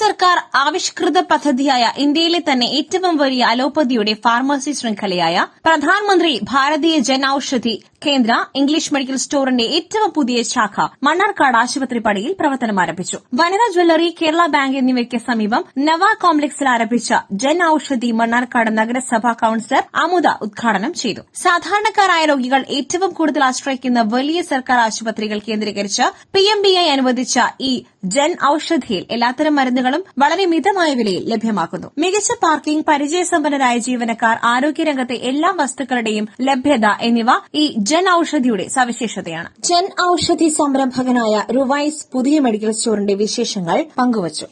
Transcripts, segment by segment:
സർക്കാർ ആവിഷ്കൃത പദ്ധതിയായ ഇന്ത്യയിലെ തന്നെ ഏറ്റവും വലിയ അലോപ്പതിയുടെ ഫാർമസി ശൃംഖലയായ പ്രധാനമന്ത്രി ഭാരതീയ ജൻ ഔഷധി കേന്ദ്ര ഇംഗ്ലീഷ് മെഡിക്കൽ സ്റ്റോറിന്റെ ഏറ്റവും പുതിയ ശാഖ മണ്ണാർക്കാട് ആശുപത്രി പടിയിൽ പ്രവർത്തനം ആരംഭിച്ചു. വനിതാ ജ്വല്ലറി കേരള ബാങ്ക് എന്നിവയ്ക്ക് സമീപം നവ കോംപ്ലക്സിൽ ആരംഭിച്ച ജൻ ഔഷധി മണ്ണാർക്കാട് നഗരസഭാ കൌൺസിലർ അമുദ ഉദ്ഘാടനം ചെയ്തു. സാധാരണക്കാരായ രോഗികൾ ഏറ്റവും കൂടുതൽ ആശ്രയിക്കുന്ന വലിയ സർക്കാർ ആശുപത്രികൾ കേന്ദ്രീകരിച്ച് പി എം ബി ഐ അനുവദിച്ച ഈ ജൻ ഔഷധിയിൽ എല്ലാത്തരം മരുന്നുകളും വളരെ മിതമായ വിലയിൽ ലഭ്യമാക്കുന്നു. മികച്ച പാർക്കിംഗ് പരിചയസമ്പന്നരായ ജീവനക്കാർ ആരോഗ്യരംഗത്തെ എല്ലാ വസ്തുക്കളുടെയും ലഭ്യത എന്നിവ ഈ ജൻ ഔഷധിയുടെ സവിശേഷതയാണ്. ജൻ ഔഷധി സംരംഭകനായ റുവൈസ് പുതിയ മെഡിക്കൽ സ്റ്റോറിന്റെ വിശേഷങ്ങൾ പങ്കുവച്ചു.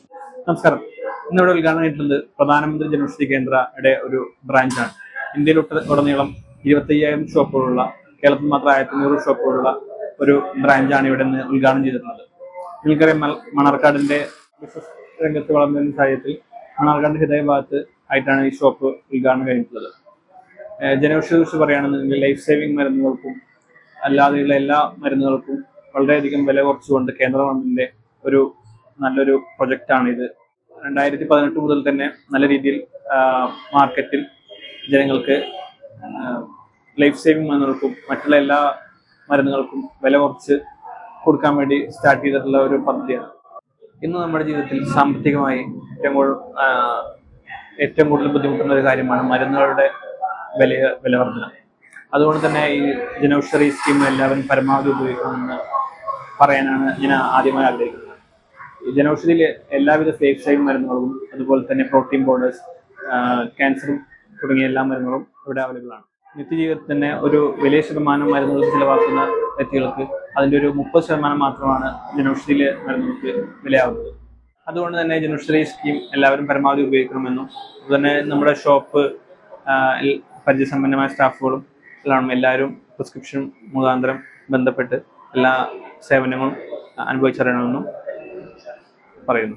നമസ്കാരം. ഇന്നിവിടെ ഉദ്ഘാടനം ചെയ്തിട്ടുള്ളത് പ്രധാനമന്ത്രി ജനൌഷധി കേന്ദ്രയുടെ ഒരു ബ്രാഞ്ചാണ്. ഇന്ത്യയിൽ ഉടനീളം ഇരുപത്തി അയ്യായിരം ഷോപ്പുകളുള്ള കേരളത്തിൽ മാത്രം ആയിരത്തി നൂറ് ഷോപ്പുകളുള്ള ഒരു ബ്രാഞ്ചാണ് ഇവിടെ നിന്ന് ഉദ്ഘാടനം ചെയ്തിട്ടുള്ളത്. നിങ്ങൾക്കറിയാം മണർക്കാടിന്റെ ബിസിനസ് രംഗത്ത് വളർന്നതിന്റെ സാഹചര്യത്തിൽ മണർക്കാടിന്റെ ഹൃദയഭാഗത്ത് ആയിട്ടാണ് ഈ ഷോപ്പ് ഉദ്ഘാടനം കഴിഞ്ഞിട്ടുള്ളത്. ഏഹ് ജനൌഷധിയെ കുറിച്ച് പറയുകയാണെന്നുണ്ടെങ്കിൽ ലൈഫ് സേവിങ് മരുന്നുകൾക്കും അല്ലാതെയുള്ള എല്ലാ മരുന്നുകൾക്കും വളരെയധികം വില കുറച്ചുകൊണ്ട് കേന്ദ്ര ഗവൺമെന്റിന്റെ ഒരു നല്ലൊരു പ്രൊജക്റ്റാണ് ഇത് രണ്ടായിരത്തി പതിനെട്ട് മുതൽ തന്നെ നല്ല രീതിയിൽ മാർക്കറ്റിൽ ജനങ്ങൾക്ക് ലൈഫ് സേവിങ് മരുന്നുകൾക്കും മറ്റുള്ള എല്ലാ മരുന്നുകൾക്കും വില കുറച്ച് കൊടുക്കാൻ വേണ്ടി സ്റ്റാർട്ട് ചെയ്തിട്ടുള്ള ഒരു പദ്ധതിയാണ്. ഇന്ന് നമ്മുടെ ജീവിതത്തിൽ സാമ്പത്തികമായി ഏറ്റവും കൂടുതൽ ഏറ്റവും കൂടുതൽ ബുദ്ധിമുട്ടുന്ന ഒരു കാര്യമാണ് മരുന്നുകളുടെ വില വിലവർദ്ധന അതുകൊണ്ട് തന്നെ ഈ ജനൌഷധി സ്കീം എല്ലാവരും പരമാവധി ഉപയോഗിക്കണമെന്ന് പറയാനാണ് ഞാൻ ആദ്യമായി ആഗ്രഹിക്കുന്നത്. ഈ ജനൌഷധിയിൽ എല്ലാവിധ സേഫ് സൈവ് മരുന്നുകളും അതുപോലെ തന്നെ പ്രോട്ടീൻ പൗഡേഴ്സ് ക്യാൻസർ തുടങ്ങിയ എല്ലാ മരുന്നുകളും ഇവിടെ അവൈലബിൾ ആണ്. നിത്യജീവിതത്തിൽ തന്നെ ഒരു വലിയ ശതമാനം മരുന്നുകൾ ചിലവാക്കുന്ന വ്യക്തികൾക്ക് അതിന്റെ ഒരു മുപ്പത് ശതമാനം മാത്രമാണ് ജനൌഷധിയിലെ മരുന്നുകൾക്ക് വിലയാവുന്നത്. അതുകൊണ്ട് തന്നെ ജനൌഷധി സ്കീം എല്ലാവരും പരമാവധി ഉപയോഗിക്കണമെന്നും അതുതന്നെ നമ്മുടെ ഷോപ്പ് പരിചയസമ്പന്നമായ സ്റ്റാഫുകളും എല്ലാം എല്ലാവരും പ്രിസ്ക്രിപ്ഷൻ മുഖാന്തരം ബന്ധപ്പെട്ട് എല്ലാ സേവനങ്ങളും അനുഭവിച്ചറിയണമെന്നും പറയുന്നു.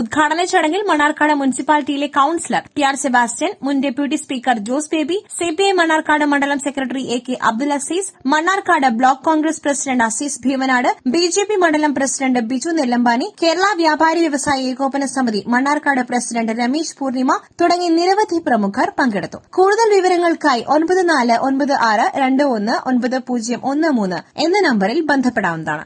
ഉദ്ഘാടന ചടങ്ങിൽ മണ്ണാർക്കാട് മുനിസിപ്പാലിറ്റിയിലെ കൌൺസിലർ പി ആർ സെബാസ്റ്റ്യൻ മുൻ deputy speaker Jose Baby CPI Mannarkkad മണ്ഡലം secretary A K Abdul Azeez Mannarkkad block Congress president Azeez Bheemanad BJP മണ്ഡലം പ്രസിഡന്റ് ബിജു നെല്ലമ്പാനി കേരള വ്യാപാരി വ്യവസായ ഏകോപന സമിതി മണ്ണാർക്കാട് പ്രസിഡന്റ് രമേശ് പൂർണിമ തുടങ്ങി നിരവധി പ്രമുഖർ പങ്കെടുത്തു. കൂടുതൽ വിവരങ്ങൾക്കായി ഒൻപത് നാല് ഒൻപത് ആറ് രണ്ട് ഒന്ന് ഒൻപത് പൂജ്യം ഒന്ന് മൂന്ന് എന്ന നമ്പറിൽ ബന്ധപ്പെടാവുന്നതാണ്.